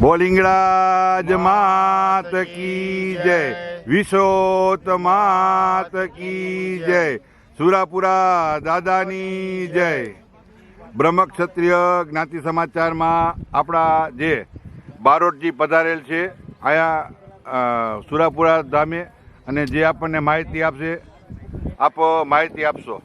બોલિંગરાજ માત કી જય. વિશોત માત કી જય. સુરાપુરા દાદાની જય. બ્રહ્મ ક્ષત્રિય જ્ઞાતિ સમાચારમાં આપણા જે બારોટજી પધારેલ છે આયા સુરાપુરા ધામે અને જે આપણને માહિતી આપશે આપ માહિતી આપશો.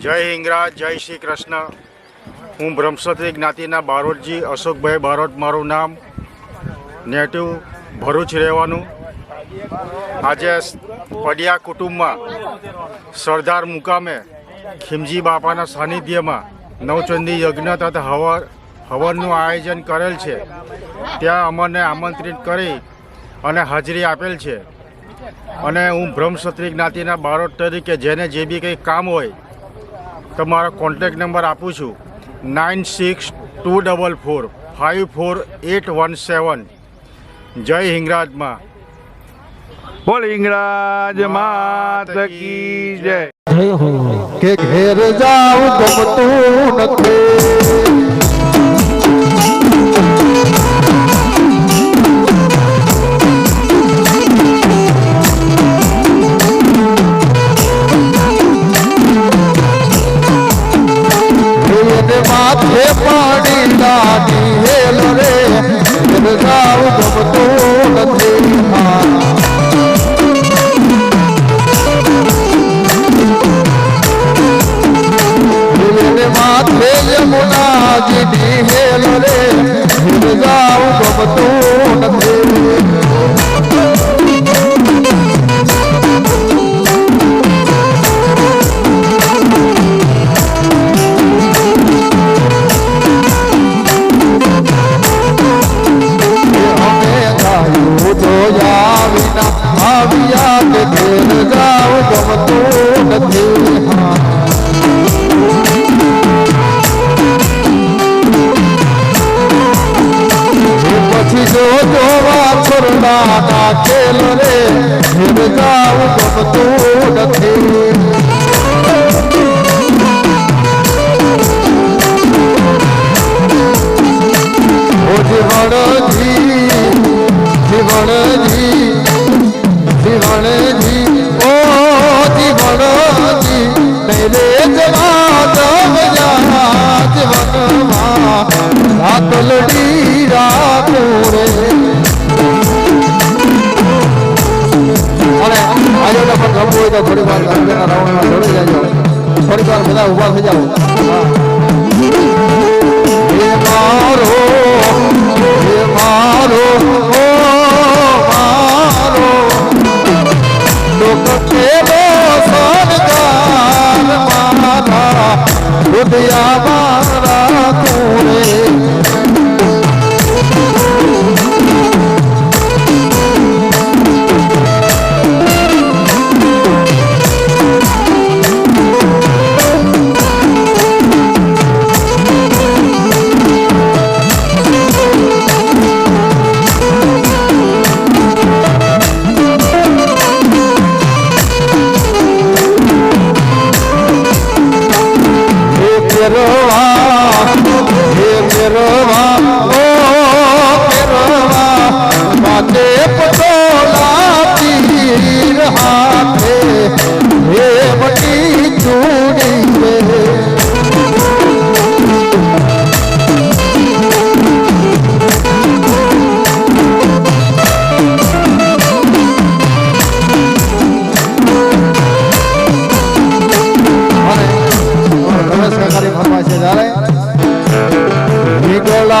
જય હિંગરાજ જય શ્રી કૃષ્ણ. હું બ્રહ્મક્ષત્રિય જ્ઞાતિના બારોટજી અશોકભાઈ બારોટ, મારું નામ નેટિવ ભરૂચ રહેવાનું. આજે પડિયા કુટુંબમાં સરદાર મુકામે ખીમજી બાપાના સાનિધ્યમાં નવચંદી યજ્ઞ તથા હવન હવનનું આયોજન કરેલ છે. ત્યાં અમને આમંત્રિત કરી અને હાજરી આપેલ છે. અને હું બ્રહ્મક્ષત્રિય જ્ઞાતિના બારોટ તરીકે જેને જે બી કંઈ કામ હોય તો મારો કોન્ટેક્ટ નંબર આપું છું. Nine six two double four five four eight one seven જય હિંગરાજમાં બોલિંગરાજ માત કી જય કે ઘેર જાઉં ગમતું નથી માથે દાદી હેલ રે. જાવ ગમતું નથી માથે યમુનાજીની હેલ રે. જાવ ગમતું પછી જો જોવા છોરડા નાખેલ રે ઘેર જાવ ગમતું નથી ઓ જીવણજી જીવણજી જીવણજી ઓ જીવણજી નહીં રે જવા દવયા તો થોડી વાર ગંગાના રાવણમાં જોડી જાજો થોડીક વાર બધા ઊભા થઈ જાઓ. મારો મારા તું રે.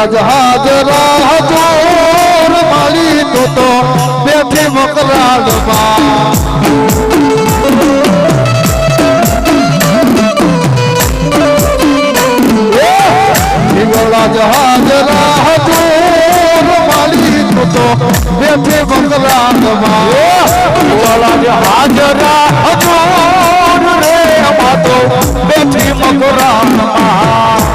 જહાજ રાહ જોર માલી તો તો બેઠી મકરાડમાં નીકળા જહાજ રાહ જોર માલી તો તો બેઠી મકરાડમાં નીકળા જહાજ રાહ જોર રે અમાતો બેઠી મકરાડમાં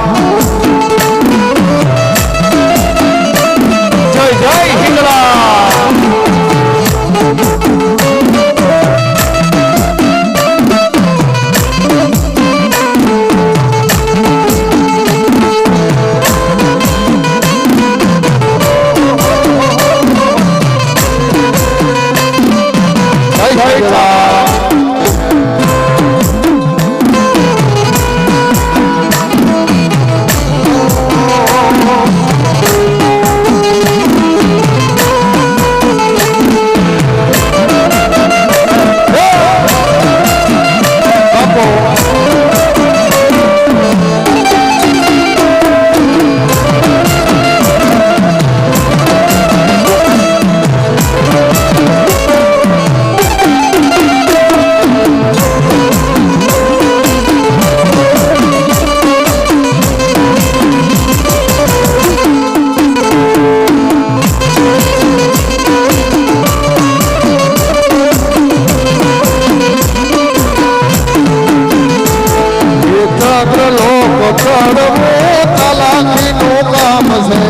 લડવું તલાટીનું કામ છે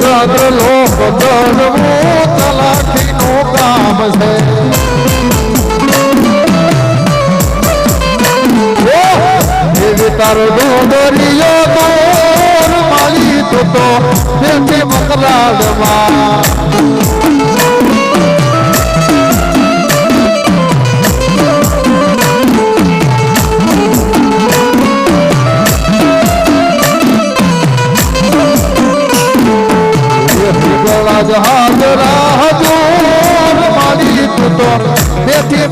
ચંદ્ર લોક ચડવું તલાટીનું કામ છે તારો ડુંગરીયો દૂર માલી તો દિલથી મકરાડમાં ગળા જહાજ રાહ જોર માલી તું તો તેથી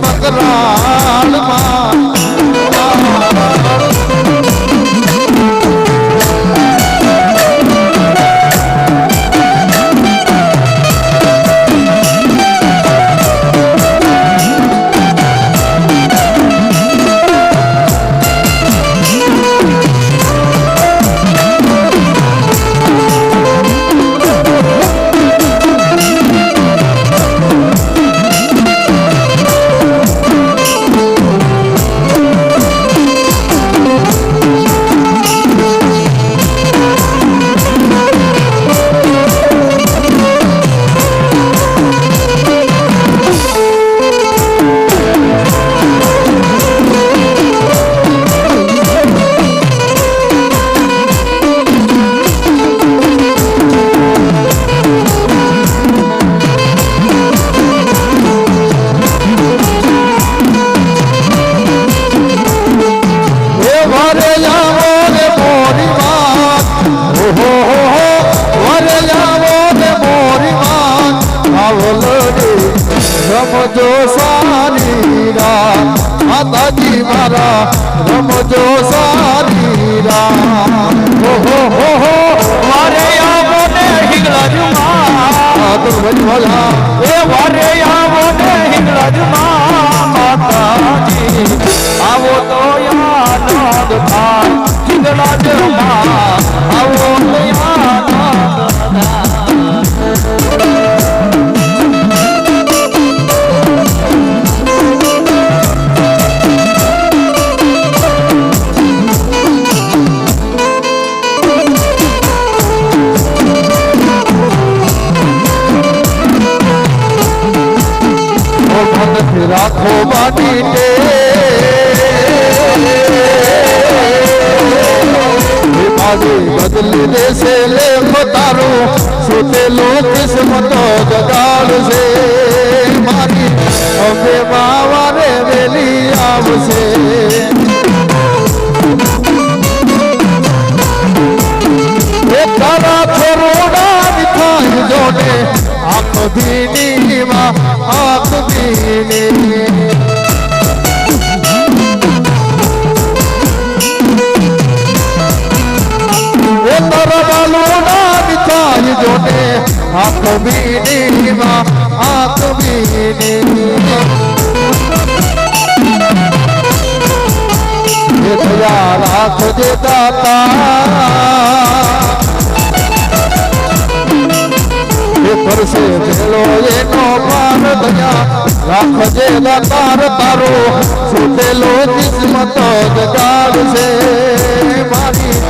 રમજો સારી રાત માતાજી મારા રમજો સારી રાત ઓહો હો હો વારે આવો ને ભજ ભલા એ મારે આવો ને માતાજી. આવો તો યાદ થાય હિંગળાજમાં રાખો માટી બદલી દેશે લેખ તારો સુતેલો કિસ્મતો જગાડશે. મારી હવે માવારે વેલી આવશે. તારા વિખાઈ જોડે આંખ ભીનીમાં આંખ ભીની એ તારા બાલોડા વિખાઈ જોડે આંખ ભીનીમાં આંખ ભીની દયા રાખજે દાતા. એ ભેલો એનો પાર દયા. રાખજે દાતાર તારો. સુતેલો કિસ્મત જગાડશે મારી.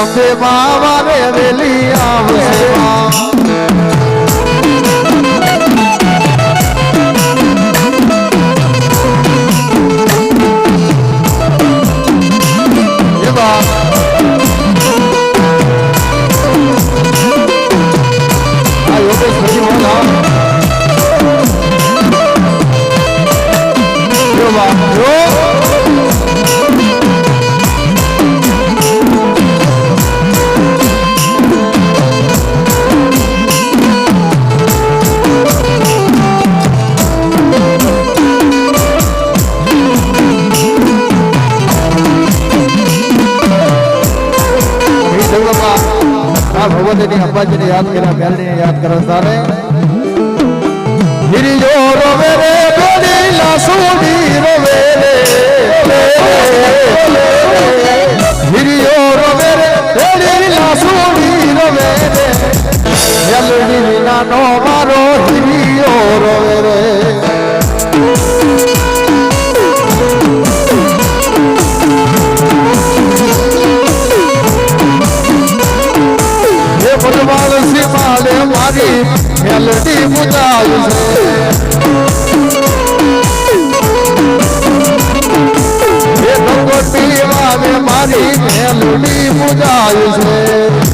અંબે બાવા રે વેલી આવશે. અંબાજીને યાદ કર્યા મેલડીને યાદ કરો સારે. ગિરિજો રોવે રે બોલી લાસુડી રોવે રે ગિરિજો રોવે રે બોલી લાસુડી રોવે રે. મેલડી વિનાનો મારો મારી મેલડી મુજાય છે મારી મેલડી મુજાય છે